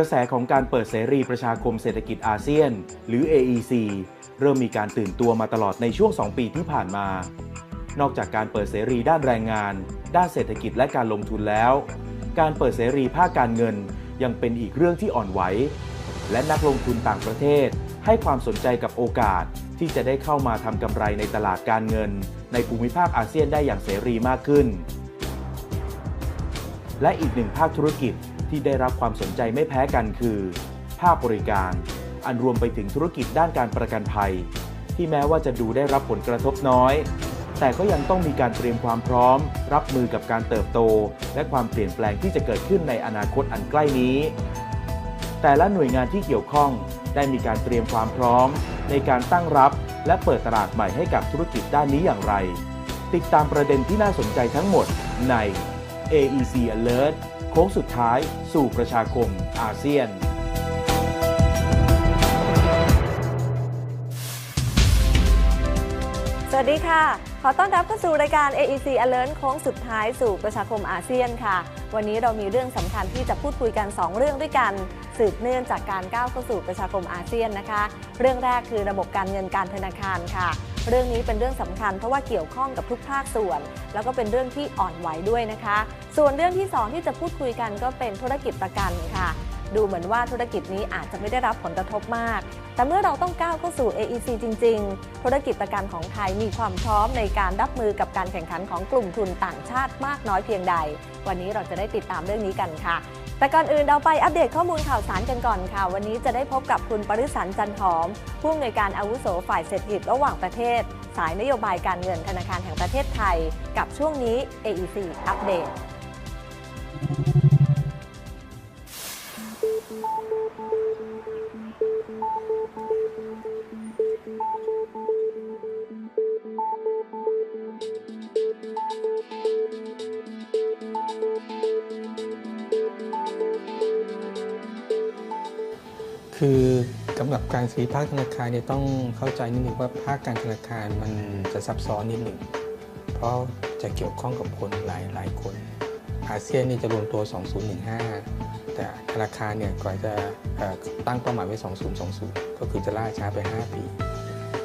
กระแสของการเปิดเสรีประชาคมเศรษฐกิจอาเซียน หรือ AEC เริ่มมีการตื่นตัวมาตลอดในช่วง 2 ปีที่ผ่านมา นอกจากการเปิดเสรีด้านแรงงาน ด้านเศรษฐกิจและการลงทุนแล้ว การเปิดเสรีภาคการเงินยังเป็นอีกเรื่องที่อ่อนไหว และนักลงทุนต่างประเทศ ให้ความสนใจกับโอกาสที่จะได้เข้ามาทำกำไรในตลาดการเงิน ในภูมิภาคอาเซียนได้อย่างเสรีมากขึ้น และอีกหนึ่งภาคธุรกิจ ที่ได้รับความสนใจไม่แพ้กันคือ ภาคบริการ อันรวมไปถึงธุรกิจด้านการประกันภัย ที่แม้ว่าจะดูได้รับผลกระทบน้อย แต่ก็ยังต้องมีการเตรียมความพร้อม รับมือกับการเติบโต และความเปลี่ยนแปลงที่จะเกิดขึ้นในอนาคตอันใกล้นี้ แต่ละหน่วยงานที่เกี่ยวข้องได้มีการเตรียมความพร้อม ในการตั้งรับและเปิดตลาดใหม่ให้กับธุรกิจด้านนี้อย่างไร ติดตามประเด็นที่น่าสนใจทั้งหมดใน AEC Alert ค้งสุดท้ายสู่ประชาคมอาเซียน สวัสดีค่ะ ขอต้อนรับเข้าสู่รายการ AEC Alert โค้งสุดท้ายสู่ประชาคมอาเซียนค่ะ วันนี้เรามีเรื่องสำคัญที่จะพูดคุยกัน 2 เรื่องด้วยกัน สืบเนื่องจากการก้าวเข้าสู่ประชาคมอาเซียนนะคะ เรื่องแรกคือระบบการเงินการธนาคารค่ะ เรื่องนี้เป็นเรื่องสำคัญเพราะว่าเกี่ยวข้องกับทุกภาคส่วน แล้วก็เป็นเรื่องที่อ่อนไหวด้วยนะคะ ส่วนเรื่องที่ 2 ที่จะพูดคุยกันก็เป็นธุรกิจประกันค่ะดูเหมือนว่าธุรกิจนี้อาจจะไม่ได้รับผลกระทบมาก แต่เมื่อเราต้องก้าวเข้าสู่ AEC จริง ๆ ธุรกิจประกันของไทยมีความพร้อมในการรับมือกับการแข่งขันของกลุ่มทุนต่างชาติมากน้อยเพียงใด วันนี้เราจะได้ติดตามเรื่องนี้กันค่ะ แต่ก่อนอื่นเราไปอัปเดตข้อมูลข่าวสารกันก่อนค่ะ วันนี้จะได้พบกับคุณปริสันจันหอม ผู้อำนวยการอาวุโสฝ่ายเศรษฐกิจระหว่างประเทศ สายนโยบายการเงินธนาคารแห่งประเทศไทย กับช่วงนี้ AEC อัปเดต คือกำกับการสีภาคธนาคารเนี่ยต้องเข้าใจนิดหนึ่งว่าภาคการธนาคารมันจะซับซ้อนนิดหนึ่ง เพราะจะเกี่ยวข้องกับคนหลายหลายคน อาเซียนนี่จะรวมตัว 2015 แต่ธนาคารเนี่ยก่อนจะเอ่อตั้งเป้าหมายไว้ 2020 ก็คือจะล่าช้าไป 5 ปี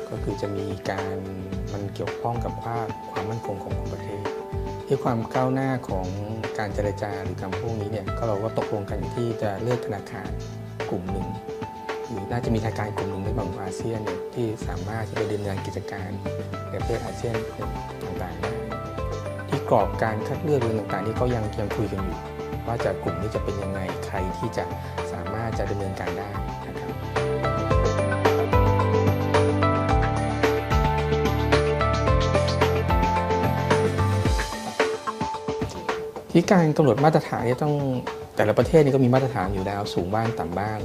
ก็คือจะมีการมันเกี่ยวข้องกับภาคความมั่นคงของประเทศที่ความก้าวหน้าของการเจรจาหรือคำพวกนี้เนี่ยก็เราก็ตกลงกันที่จะเลือกธนาคารกลุ่มหนึ่งหรือ น่าจะมีธนาคารกลุ่มหนึ่งในบางอาเซียนที่สามารถที่จะดำเนินกิจการในประเทศอาเซียนต่างๆได้ที่กรอบการคัดเลือกเรื่องต่างๆนี่ก็ยังยังคุยกันอยู่ ว่าจะกลุ่มนี้จะเป็นยังไงใครที่จะสามารถจะดำเนินการได้นะครับที่การกำหนดมาตรฐานเนี่ต้องแต่ละประเทศนี่ก็มีมาตรฐานอยู่แล้วสูงบ้างต่ำบ้าง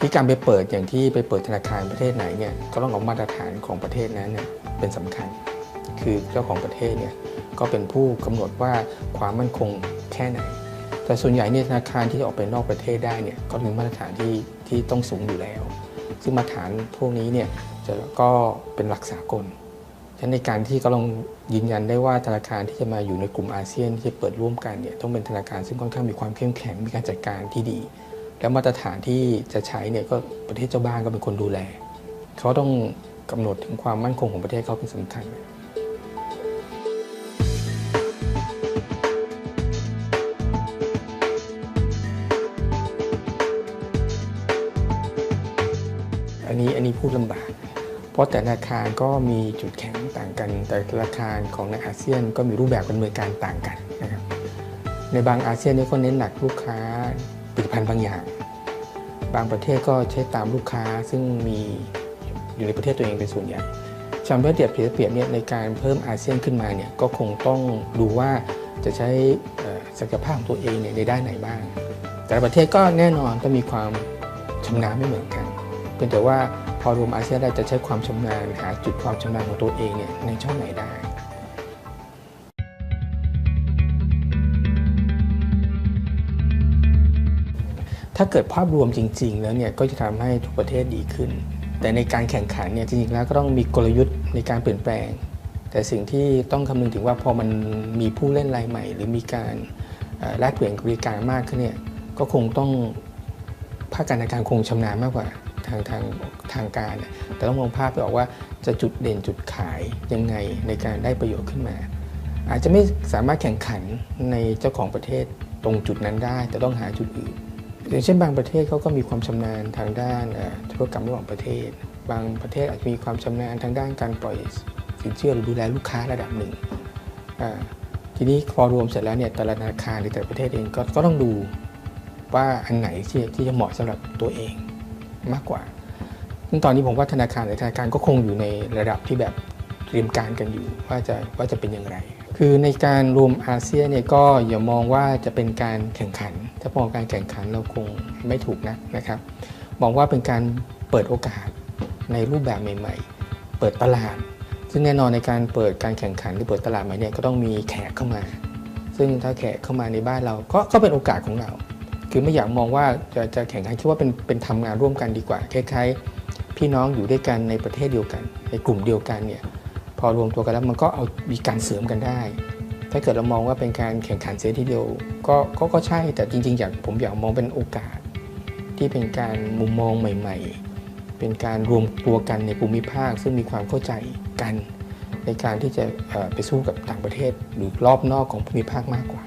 ที่การไปเปิดอย่างที่ไปเปิดธนาคารประเทศไหนเนี่ยก็ต้องเอามาตรฐานของประเทศนั้นเนี่ยเป็นสำคัญ คือเจ้าของประเทศเนี่ยก็เป็นผู้กำหนดว่าความมั่นคงแค่ไหน แต่ส่วนใหญ่เนี่ยธนาคารที่จะออกไปนอกประเทศได้เนี่ยก็มีมาตรฐานที่ที่ต้องสูงอยู่แล้ว ซึ่งมาตรฐานพวกนี้เนี่ยจะก็เป็นหลักสากลฉะนั้นในการที่ก็ลองยืนยันได้ว่าธนาคารที่จะมาอยู่ในกลุ่มอาเซียนที่จะเปิดร่วมกันเนี่ยต้องเป็นธนาคารซึ่งค่อนข้างมีความเข้มแข็งมีการจัดการที่ดี แล้วมาตรฐานที่จะใช้เนี่ยก็ประเทศเจ้าบ้านก็เป็นคนดูแล เขาต้องกำหนดถึงความมั่นคงของประเทศเขาเป็นสำคัญอันนี้อันนี้พูดลำบาก เพราะแต่ธนาคารก็มีจุดแข็งต่างกัน แต่ธนาคารของในอาเซียนก็มีรูปแบบการดำเนินการต่างกันนะครับในบางอาเซียนนี่ก็เน้นหนักลูกค้าผลิตภัณฑ์บางอย่าง บางประเทศก็ใช้ตามลูกค้าซึ่งมีอยู่ในประเทศตัวเองเป็นส่วนใหญ่ชมเพื่อเปรียบเปรียบเนี่ยในการเพิ่มอาเซียนขึ้นมาเนี่ยก็คงต้องดูว่าจะใช้ศักยภาพของตัวเองเนี่ยในด้านไหนบ้าง แต่ละประเทศก็แน่นอนก็มีความชำนาญไม่เหมือนกัน เพียงแต่ว่าพอรวมอาเซียนได้จะใช้ความชำนาญหาจุดความชำนาญของตัวเองเนี่ยในช่องไหนได้ ถ้าเกิดภาพรวมจริง ๆ แล้วเนี่ยก็จะทำให้ทุกประเทศดีขึ้น แต่ในการแข่งขันเนี่ยจริงๆแล้วก็ต้องมีกลยุทธ์ในการเปลี่ยนแปลง แต่สิ่งที่ต้องคำนึงถึงว่าพอมันมีผู้เล่นรายใหม่ หรือมีการแลกเปลี่ยนบริการมากขึ้นเนี่ยก็คงต้องภาคการธนาคารคงชำนาญมากกว่าทางทางทางการ แต่ต้องมองภาพไปออกว่าจะจุดเด่นจุดขายยังไงในการได้ประโยชน์ขึ้นมา อาจจะไม่สามารถแข่งขันในเจ้าของประเทศตรงจุดนั้นได้ แต่ต้องหาจุดอื่น อย่างเช่นบางประเทศเขาก็มีความชำนาญทางด้านธุรกรรมระหว่างประเทศ บางประเทศอาจจะมีความชำนาญทางด้านการปล่อยสินเชื่อหรือดูแลลูกค้าระดับหนึ่ง ทีนี้พอรวมเสร็จแล้วเนี่ยแต่ละธนาคารหรือแต่ละประเทศเองก็ก็ต้องดูว่าอันไหนที่ที่จะเหมาะสำหรับตัวเองมากกว่าซึ่งตอนนี้ผมว่าธนาคารหรือธนาคารก็คงอยู่ในระดับที่แบบเตรียมการกันอยู่ว่าจะว่าจะเป็นอย่างไร คือในการรวมอาเซียนเนี่ยก็อย่ามองว่าจะเป็นการแข่งขัน ถ้ามองการแข่งขันเราคงไม่ถูกนักนะครับ มองว่าเป็นการเปิดโอกาสในรูปแบบใหม่ ๆ เปิดตลาด ซึ่งแน่นอนในการเปิดการแข่งขันหรือเปิดตลาดใหม่เนี่ยก็ต้องมีแขกเข้ามา ซึ่งถ้าแขกเข้ามาในบ้านเราก็ก็เป็นโอกาสของเรา คือไม่อยากมองว่าจะจะแข่งขันคิดว่าเป็นเป็นทำงานร่วมกันดีกว่าคล้ายๆพี่น้องอยู่ด้วยกันในประเทศเดียวกัน ในกลุ่มเดียวกันเนี่ย พอรวมตัวกันแล้วมันก็เอามีการเสริมกันได้ ถ้าเกิดเรามองว่าเป็นการแข่งขันเสียทีเดียวก็ก็ก็ใช่แต่จริง ๆ อยากผมอยากมองเป็นโอกาส ที่เป็นการมุมมองใหม่ ๆ เป็นการรวมตัวกันในภูมิภาค ซึ่งมีความเข้าใจกัน ในการที่จะไปสู้กับต่างประเทศหรือรอบนอกของภูมิภาคมากกว่า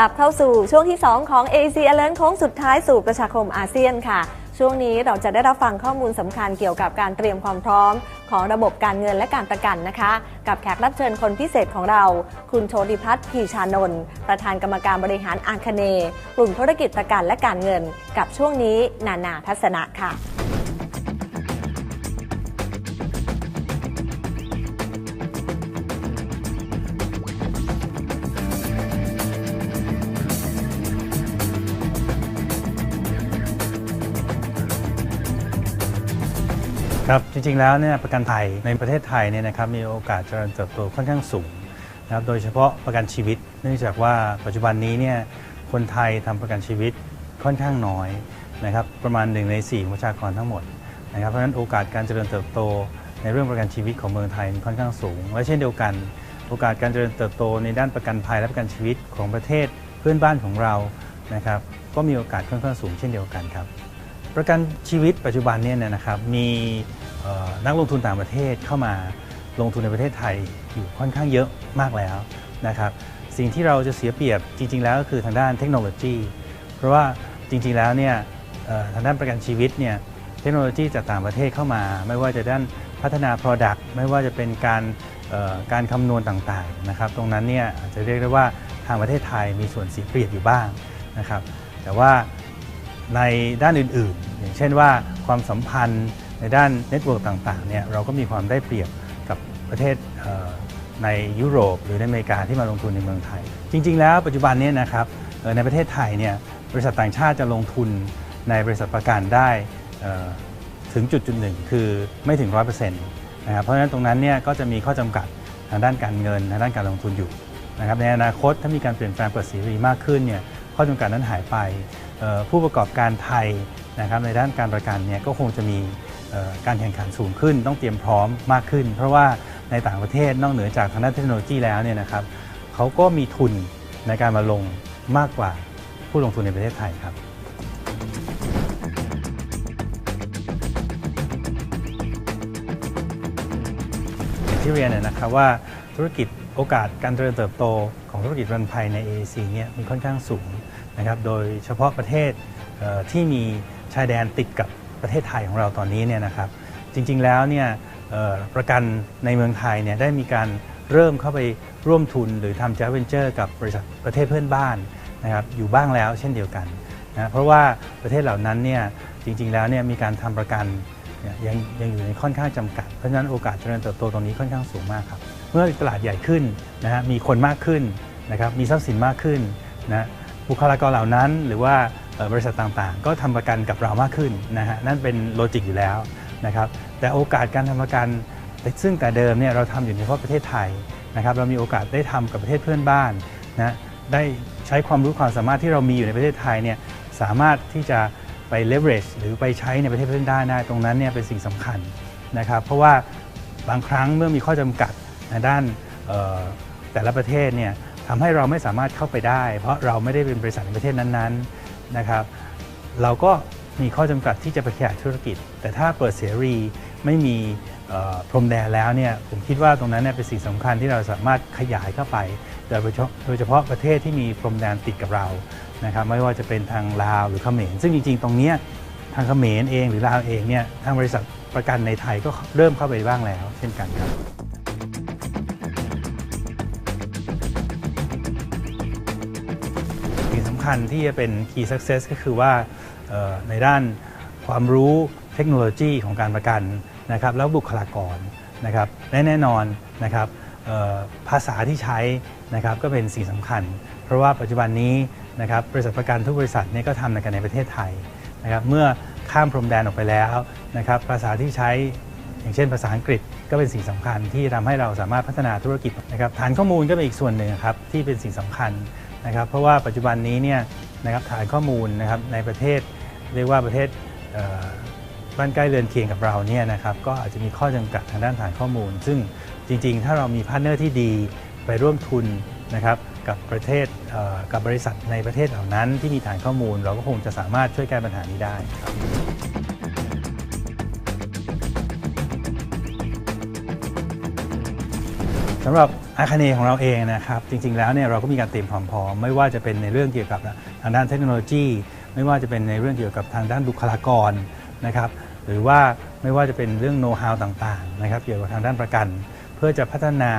ลับเข้าสู่ช่วงที่ 2 ของ AC Alert โค้งสุดท้ายสู่ประชาคมอาเซียนค่ะ ช่วงนี้เราจะได้รับฟังข้อมูลสำคัญเกี่ยวกับการเตรียมความพร้อม ของระบบการเงินและการประกันนะคะ กับแขกรับเชิญคนพิเศษของเรา คุณโชติพัฒน์พีชานนท์ประธานกรรมการบริหารอาคเน กลุ่มธุรกิจประกันและการเงิน กับช่วงนี้นานาทัศนะค่ะ ครับจริงๆแล้วเนี่ยประกันภัยในประเทศไทยเนี่ยนะครับมีโอกาสเจริญเติบโตค่อนข้างสูงนะครับโดยเฉพาะประกันชีวิต เนื่องจากว่าปัจจุบันนี้เนี่ยคนไทยทำประกันชีวิตค่อนข้างน้อยนะครับประมาณ1ใน4ของประชากรทั้งหมดนะครับเพราะฉะนั้นโอกาสการเจริญเติบโต ในเรื่องประกันชีวิตของเมืองไทยค่อนข้างสูง และเช่นเดียวกัน โอกาสการเจริญเติบโต ในด้านประกันภัยและประกันชีวิตของประเทศเพื่อนบ้านของเรานะครับก็มีโอกาสค่อนข้างสูงเช่นเดียวกันครับประกันชีวิตปัจจุบันเนี่ยนะครับมี นักลงทุนต่างประเทศเข้ามาลงทุนในประเทศไทยอยู่ค่อนข้างเยอะมากแล้วนะครับสิ่งที่เราจะเสียเปรียบจริง ๆ แล้วก็คือทางด้านเทคโนโลยี เพราะว่าจริง ๆ แล้วเนี่ยทางด้านประกันชีวิตเนี่ยเทคโนโลยีจากต่างประเทศเข้ามา ไม่ว่าจะด้านพัฒนา Product ไม่ว่าจะเป็นการการคำนวณต่างๆนะครับตรงนั้นเนี่ยอาจจะเรียกได้ว่าทางประเทศไทยมีส่วนเสียเปรียบอยู่บ้างนะครับแต่ว่าในด้านอื่นๆ อย่างเช่นว่าความสัมพันธ์ ในด้านเน็ตเวิร์กต่างๆเนี่ยเราก็มีความได้เปรียบกับประเทศในยุโรป หรือในอเมริกาที่มาลงทุนในเมืองไทย จริง ๆ แล้วปัจจุบันนี้นะครับในประเทศไทยเนี่ยบริษัทต่างชาติจะลงทุนในบริษัทประกันได้ถึงจุดจุดหนึ่งคือไม่ถึง 100%นะครับเพราะฉะนั้นตรงนั้นเนี่ยก็จะมีข้อจำกัดทางด้านการเงินทางด้านการลงทุนอยู่นะครับในอนาคตถ้ามีการเปลี่ยนแปลงเปิดเสรีมากขึ้นเนี่ยข้อจำกัดนั้นหายไปผู้ประกอบการไทยนะครับในด้านการประกันเนี่ยก็คงจะมี การแข่งขันสูงขึ้น ต้องเตรียมพร้อมมากขึ้น เพราะว่าในต่างประเทศนอกเหนือจากทางด้านเทคโนโลยีแล้วเนี่ยนะครับเขาก็มีทุนในการมาลงมากกว่าผู้ลงทุนในประเทศไทยครับที่เรียนเนี่ยนะครับว่าธุรกิจโอกาสการเจริญเติบโตของธุรกิจรันภัยใน AAC เนี่ยมีค่อนข้างสูงนะครับโดยเฉพาะประเทศที่มีชายแดนติดกับ ประเทศไทยของเราตอนนี้เนี่ยนะครับจริงๆแล้วเนี่ยประกันในเมืองไทยเนี่ยได้มีการเริ่มเข้าไปร่วมทุนหรือทำ joint venture กับบริษัทประเทศเพื่อนบ้านนะครับอยู่บ้างแล้วเช่นเดียวกันนะเพราะว่าประเทศเหล่านั้นเนี่ยจริง ๆแล้วเนี่ยมีการทำประกันเนี่ยยังยังอยู่ในค่อนข้างจำกัด เพราะฉะนั้นโอกาสเจริญเติบโตตรงนี้ค่อนข้างสูงมากครับเมื่อตลาดใหญ่ขึ้นนะฮะมีคนมากขึ้นนะครับมีทรัพย์สินมากขึ้นนะบุคลากรเหล่านั้นหรือว่า บริษัทต่างๆ ก็ทำประกันกับเรามากขึ้นนะฮะนั่นเป็นโลจิกอยู่แล้วนะครับแต่โอกาสการทำประกันซึ่งแต่เดิมเนี่ยเราทำอยู่เฉพาะประเทศไทยนะครับเรามีโอกาสได้ทำกับประเทศเพื่อนบ้านนะได้ใช้ความรู้ความสามารถที่เรามีอยู่ในประเทศไทยเนี่ยสามารถที่จะไป leverage หรือไปใช้ในประเทศเพื่อนบ้านได้ตรงนั้นเนี่ยเป็นสิ่งสำคัญนะครับเพราะว่าบางครั้งเมื่อมีข้อจำกัดในด้านแต่ละประเทศเนี่ยทำให้เราไม่สามารถเข้าไปได้ เพราะเราไม่ได้เป็นบริษัทในประเทศนั้นๆ นะครับ เราก็มีข้อจำกัดที่จะไปขยายธุรกิจ แต่ถ้าเปิดเสรีไม่มีพรมแดนแล้วเนี่ยผมคิดว่าตรงนั้นเนี่ยเป็นสิ่งสำคัญที่เราสามารถขยายเข้าไปโดยเฉพาะโดยเฉพาะประเทศที่มีพรมแดนติดกับเรานะครับไม่ว่าจะเป็นทางลาวหรือเขมรซึ่งจริง ๆ ตรงนี้ทางเขมรเองหรือลาวเองเนี่ยทางบริษัทประกันในไทยก็เริ่มเข้าไปบ้างแล้ว เช่นกันครับำคัญที่จะเป็น key success ก็คือว่าในด้านความรู้เทคโนโลยีของการประกันนะครับแล้วบุคลากรนะครับและแน่นอนนะครับภาษาที่ใช้นะครับก็เป็นสิ่งสำคัญ เพราะว่าปัจจุบันนี้นะครับบริษัทประกันทุกบริษัทเนี่ยก็ทำกันในประเทศไทยนะครับเมื่อข้ามพรมแดนออกไปแล้วนะครับภาษาที่ใช้อย่างเช่นภาษาอังกฤษก็เป็นสิ่งสำคัญที่ทำให้เราสามารถพัฒนาธุรกิจนะครับฐานข้อมูลก็เป็นอีกส่วนหนึ่งครับที่เป็นสิ่งสำคัญ นะครับเพราะว่าปัจจุบันนี้เนี่ยนะครับฐานข้อมูลนะครับในประเทศเรียกว่าประเทศบ้านใกล้เรือนเคียงกับเราเนี่ยนะครับก็อาจจะมีข้อจำกัดทางด้านฐานข้อมูล ซึ่งจริงๆ ถ้าเรามีพาร์ทเนอร์ที่ดีไปร่วมทุนนะครับกับประเทศกับบริษัทในประเทศเหล่านั้นที่มีฐานข้อมูล เราก็คงจะสามารถช่วยแก้ปัญหานี้ได้ครับ สำหรับอาคาเนของเราเองนะครับจริงๆแล้วเนี่ยเราก็มีการเตรียมความพร้อมไม่ว่าจะเป็นในเรื่องเกี่ยวกับทางด้านเทคโนโลยี ไม่ว่าจะเป็นในเรื่องเกี่ยวกับทางด้านบุคลากรนะครับหรือว่าไม่ว่าจะเป็นเรื่องโน้ตฮาวต่างๆนะครับเกี่ยวกับทางด้านประกัน เพื่อจะพัฒนา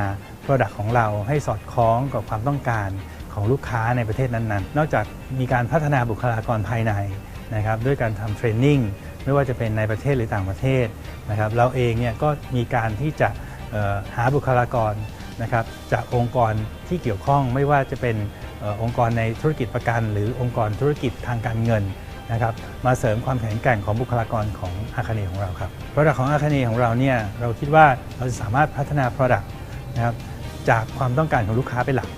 Product ของเราให้สอดคล้องกับความต้องการของลูกค้าในประเทศนั้นๆ นอกจากมีการพัฒนาบุคลากรภายในนะครับด้วยการทำเทรนนิ่งไม่ว่าจะเป็นในประเทศหรือต่างประเทศนะครับเราเองเนี่ยก็มีการที่จะ หาบุคลากรนะครับจากองค์กรที่เกี่ยวข้องไม่ว่าจะเป็นอองค์กรในธุรกิจประกัน หรือองค์กรธุรกิจทางการเงินนะครับมาเสริมความแข็งแกร่งของบุคลากรของอาคาเนของเราครับ Product ของอาคาเนของเราเนี่ยเราคิดว่าเราจะสามารถพัฒนา Product นะครับจากความต้องการของลูกค้าเป็นหลัก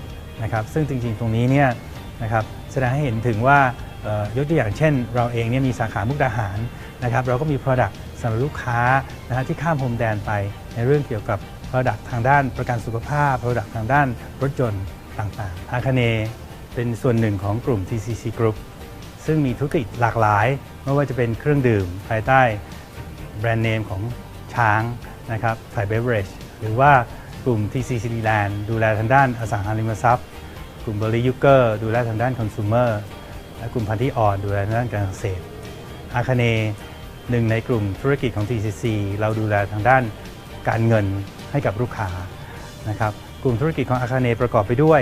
นะครับซึ่งจริงๆตรงนี้เนี่ยนะครับแสดงให้เห็นถึงว่าเอ่อยกตัวอย่างเช่น เราเองเนี่ยมีสาขามุกดาหารนะครับเราก็มี Product สำหรับลูกค้านะฮะที่ข้ามพรมแดนไป ในเรื่องเกี่ยวกับ Product ทางด้านประกันสุขภาพ Product ทางด้านรถยนต์ต่างๆ อาคเนเป็นส่วนหนึ่งของกลุ่ม TCC Group ซึ่งมีธุรกิจหลากหลาย ไม่ว่าจะเป็นเครื่องดื่ม ภายใต้แบรนด์เนมของช้างนะครับไทยเบเวอร์หรือว่ากลุ่ม TCC Land ดูแลทางด้านอสังหาริมทรัพย์ กลุ่มบร์รี่ยูเกอร์ดูแลทางด้านคอน sumer และกลุ่มพันธุ์อ่อนดูแลทางด้านการเกษตรอาคเนหนึ่งในกลุ่มธุรกิจของ TCC เราดูแลทางด้าน การเงินให้กับลูกค้านะครับกลุ่มธุรกิจของอาคาเนประกอบไปด้วย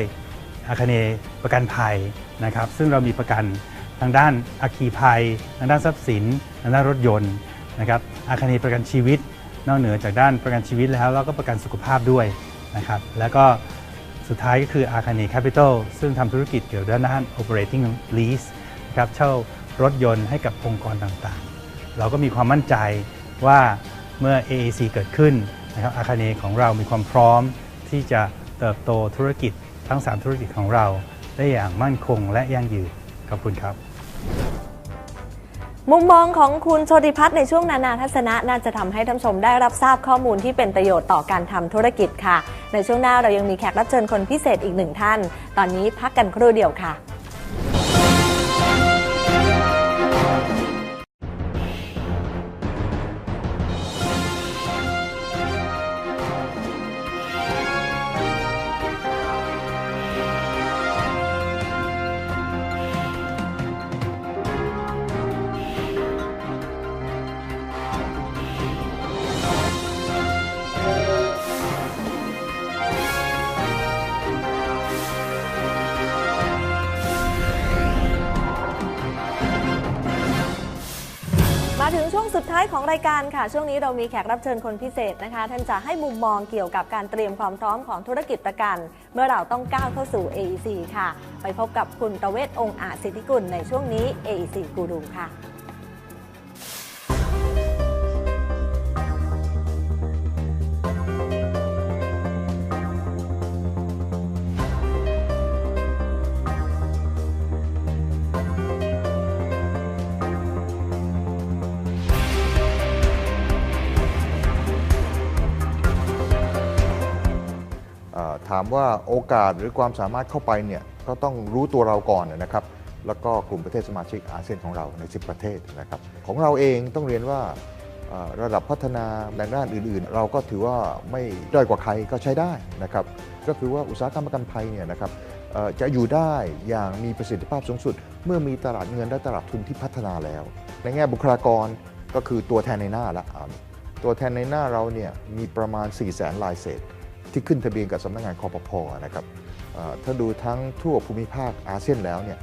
อาคาเนประกันภัยนะครับซึ่งเรามีประกันทางด้านอัคคีภัย ทางด้านทรัพย์สินทางด้านรถยนต์นะครับอาคาเนประกันชีวิต นอกเหนือจากด้านประกันชีวิตแล้วเราก็ประกันสุขภาพด้วยนะครับแล้วก็สุดท้ายก็คืออาคาเนแคปิตอลซึ่งทำธุรกิจเกี่ยวด้าน operating lease นะครับเช่ารถยนต์ให้กับองค์กรต่างๆ เราก็มีความมั่นใจว่า เมื่อ AAC เกิดขึ้นนะครับอาคาเนของเรามีความพร้อมที่จะเติบโตธุรกิจทั้ง 3 ธุรกิจของเรา ได้อย่างมั่นคงและยั่งยืนขอบคุณครับ มุมมองของคุณโชติพัฒน์ในช่วงนานาทัศนะน่าจะทำให้ท่านชมได้รับทราบข้อมูลที่เป็นประโยชน์ต่อการทำธุรกิจค่ะ ในช่วงหน้าเรายังมีแขกรับเชิญคนพิเศษอีกหนึ่งท่าน ตอนนี้พักกันครู่เดียวค่ะ ของรายการค่ะ ช่วงนี้เรามีแขกรับเชิญคนพิเศษนะคะ ท่านจะให้มุมมองเกี่ยวกับการเตรียมความพร้อมของธุรกิจประกัน เมื่อเราต้องก้าวเข้าสู่ AEC ค่ะ ไปพบกับคุณประเวศองค์อาจสิทธิกุลในช่วงนี้ AEC กูรูค่ะ ถามว่าโอกาสหรือความสามารถเข้าไปเนี่ยก็ต้องรู้ตัวเราก่อนนะครับแล้วก็กลุ่มประเทศสมาชิกอาเซียนของเราใน 10 ประเทศนะครับของเราเองต้องเรียนว่าระดับพัฒนาในด้านอื่น ๆ เราก็ถือว่าไม่ด้อยกว่าใครก็ใช้ได้นะครับก็คือว่าอุตสาหกรรมประกันภัยเนี่ยนะครับจะอยู่ได้อย่างมีประสิทธิภาพสูงสุด เมื่อมีตลาดเงินและตลาดทุนที่พัฒนาแล้ว ในแง่บุคลากรก็คือตัวแทนในหน้าละตัวแทนในหน้าเราเนี่ยมีประมาณ 4 0 0แสนลายเศษ ที่ขึ้นทะเบียนกับสำนักงานคอปพนะครับถ้าดูทั้งทั่วภูมิภาคอาเซียนแล้วเนี่ย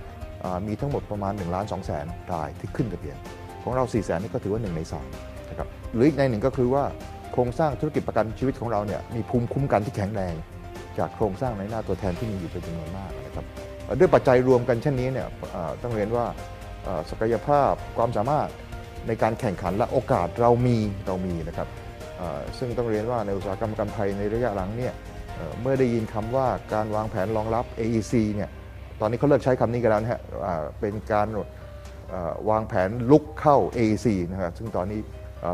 มีทั้งหมดประมาณ1ล้าน2แสนรายที่ขึ้นทะเบียน ของเรา 4 แสนนี่ก็ถือว่า 1 ใน3นะครับหรืออีกในหนึ่งก็คือว่าโครงสร้างธุรกิจประกันชีวิตของเราเนี่ยมีภูมิคุ้มกันที่แข็งแรง จากโครงสร้างในหน้าตัวแทนที่มีอยู่เป็นจำนวนมากนะครับด้วยปัจจัยรวมกันเช่นนี้เนี่ยต้องเรียนว่าศักยภาพความสามารถในการแข่งขันและโอกาสเรามีเรามีนะครับ ซึ่งต้องเรียนว่าในอุตสาหกรรมกันภัยในระยะหลังเนี่ยเมื่อได้ยินคำว่าการวางแผนรองรับ AEC เนี่ยตอนนี้เขาเลิกใช้คำนี้กันแล้วนะฮะเป็นการวางแผนลุกเข้า AEC นะครับซึ่งตอนนี้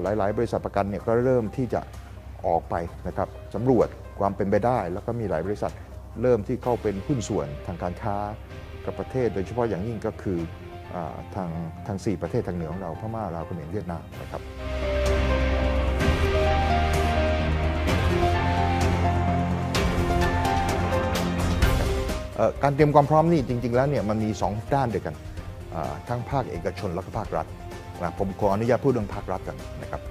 หลาย ๆ บริษัทประกันเนี่ยก็เริ่มที่จะออกไปนะครับสำรวจความเป็นไปได้ แล้วก็มีหลายบริษัทเริ่มที่เข้าเป็นหุ้นส่วนทางการค้ากับประเทศ โดยเฉพาะอย่างยิ่งก็คืออทางทาง 4 ประเทศทางเหนือของเราพม่าลาวเขมรเวียดนามนะครับ การเตรียมความพร้อมนี่จริง ๆ แล้วเนี่ยมันมี 2 ด้านด้วยกันทั้งภาคเอกชนและก็ภาครัฐนะผมขออนุญาตพูดเรื่องภาครัฐกันนะครับ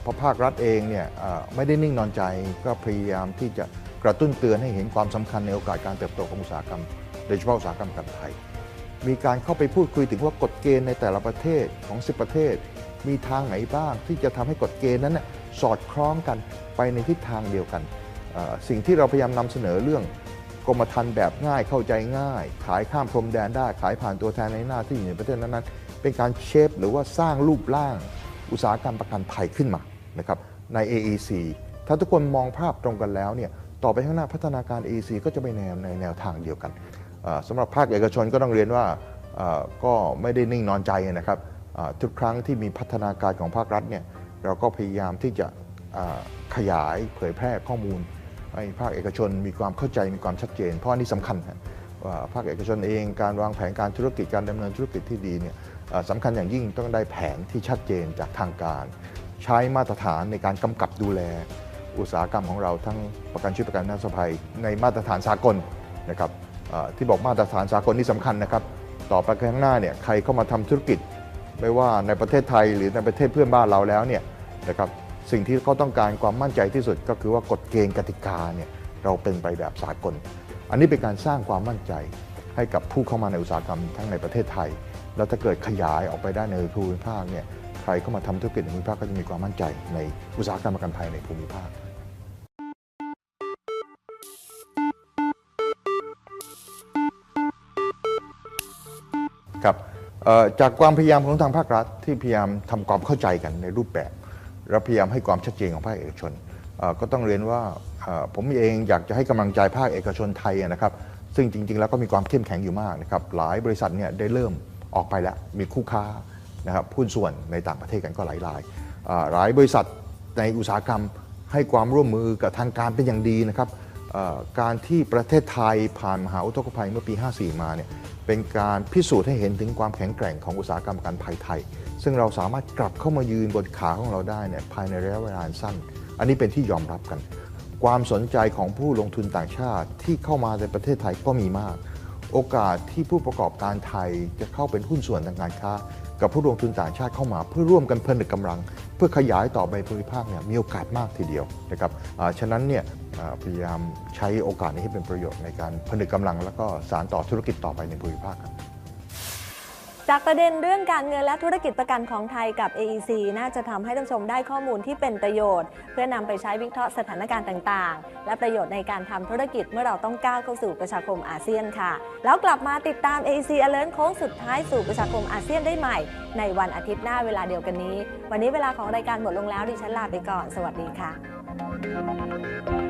เพราะภาครัฐเองเนี่ยไม่ได้นิ่งนอนใจก็พยายามที่จะกระตุ้นเตือนให้เห็นความสำคัญในโอกาสการเติบโตของอุตสาหกรรม โดยเฉพาะอุตสาหกรรมการไทย มีการเข้าไปพูดคุยถึงว่ากฎเกณฑ์ในแต่ละประเทศของ 10 ประเทศ มีทางไหนบ้างที่จะทำให้กฎเกณฑ์นั้นน่ะสอดคล้องกันไปในทิศทางเดียวกัน สิ่งที่เราพยายามนำเสนอเรื่อง กรมธรรม์แบบง่ายเข้าใจง่าย ขายข้ามพรมแดนได้ขายผ่านตัวแทนในหน้าที่อยู่ในประเทศนั้นๆ เป็นการเชฟหรือว่าสร้างรูปร่างอุตสาหกรรมประกันภัยขึ้นมานะครับใน AEC ถ้าทุกคนมองภาพตรงกันแล้วเนี่ยต่อไปข้างหน้าพัฒนาการ AEC ก็จะไปแนวในแนวทางเดียวกันสำหรับภาคเอกชนก็ต้องเรียนว่าก็ไม่ได้นิ่งนอนใจนะครับทุกครั้งที่มีพัฒนาการของภาครัฐเนี่ยเราก็พยายามที่จะขยายเผยแพร่ข้อมูล ให้ภาคเอกชนมีความเข้าใจมีความชัดเจน เพราะอันนี้สำคัญว่าภาคเอกชนเองการวางแผนการธุรกิจการดำเนินธุรกิจที่ดีเนี่ยสำคัญอย่างยิ่งต้องได้แผนที่ชัดเจนจากทางการ ใช้มาตรฐานในการกำกับดูแล อุตสาหกรรมของเราทั้งประกันชีวิตประกันนาสภัย ในมาตรฐานสากลนะครับที่บอกมาตรฐานสากลนี่สำคัญนะครับ ต่อไปข้างหน้าเนี่ยใครเข้ามาทำธุรกิจ ไม่ว่าในประเทศไทยหรือในประเทศเพื่อนบ้านเราแล้วเนี่ยนะครับ สิ่งที่เขาต้องการความมั่นใจที่สุดก็คือว่ากฎเกณฑ์กติกาเนี่ยเราเป็นไปแบบสากล อันนี้เป็นการสร้างความมั่นใจให้กับผู้เข้ามาในอุตสาหกรรมทั้งในประเทศไทย แล้วถ้าเกิดขยายออกไปได้ในภูมิภาคเนี่ยใครเข้ามาทำธุรกิจในภูมิภาคก็จะมีความมั่นใจในอุตสาหกรรมประกันภัยในภูมิภาคครับจากความพยายามของทางภาครัฐที่พยายามทำความเข้าใจกันในรูปแบบ เราพยายามให้ความชัดเจนของภาคเอกชน ก็ต้องเรียนว่าผมเองอยากจะให้กำลังใจภาคเอกชนไทยนะครับ ซึ่งจริง ๆ แล้วก็มีความเข้มแข็งอยู่มากนะครับหลายบริษัทเนี่ยได้เริ่มออกไปแล้วมีคู่ค้านะครับหุ้นส่วนในต่างประเทศกันก็หลายรายหลายบริษัทในอุตสาหกรรมให้ความร่วมมือกับทางการเป็นอย่างดีนะครับ การที่ประเทศไทยผ่านมหาอุทกภัยเมื่อปี 54 มาเนี่ยเป็นการพิสูจน์ให้เห็นถึงความแข็งแกร่งของอุตสาหกรรมการภัยไทย ซึ่งเราสามารถกลับเข้ามายืนบนขาของเราได้เนี่ยภายในระยะเวลาสั้น อันนี้เป็นที่ยอมรับกัน ความสนใจของผู้ลงทุนต่างชาติที่เข้ามาในประเทศไทยก็มีมาก โอกาสที่ผู้ประกอบการไทยจะเข้าเป็นหุ้นส่วนทางการค้า กับผู้ลงทุนต่างชาติเข้ามาเพื่อร่วมกันผนึกกำลัง เพื่อขยายต่อไปภูมิภาคเนี่ยมีโอกาสมากทีเดียวนะครับฉะนั้นเนี่ยพยายามใช้โอกาสนี้ให้เป็นประโยชน์ในการผนึกกำลัง แล้วก็สานต่อธุรกิจต่อไปในภูมิภาคครับ จากประเด็นเรื่องการเงินและธุรกิจประกันของไทยกับ AEC น่าจะทำให้ท่านผู้ชมได้ข้อมูลที่เป็นประโยชน์ เพื่อนำไปใช้วิเคราะห์สถานการณ์ต่างๆ และประโยชน์ในการทำธุรกิจเมื่อเราต้องก้าวเข้าสู่ประชาคมอาเซียนค่ะ แล้วกลับมาติดตาม AEC Alert โค้งสุดท้ายสู่ประชาคมอาเซียนได้ใหม่ ในวันอาทิตย์หน้าเวลาเดียวกันนี้ วันนี้เวลาของรายการหมดลงแล้วดิฉันลาไปก่อน สวัสดีค่ะ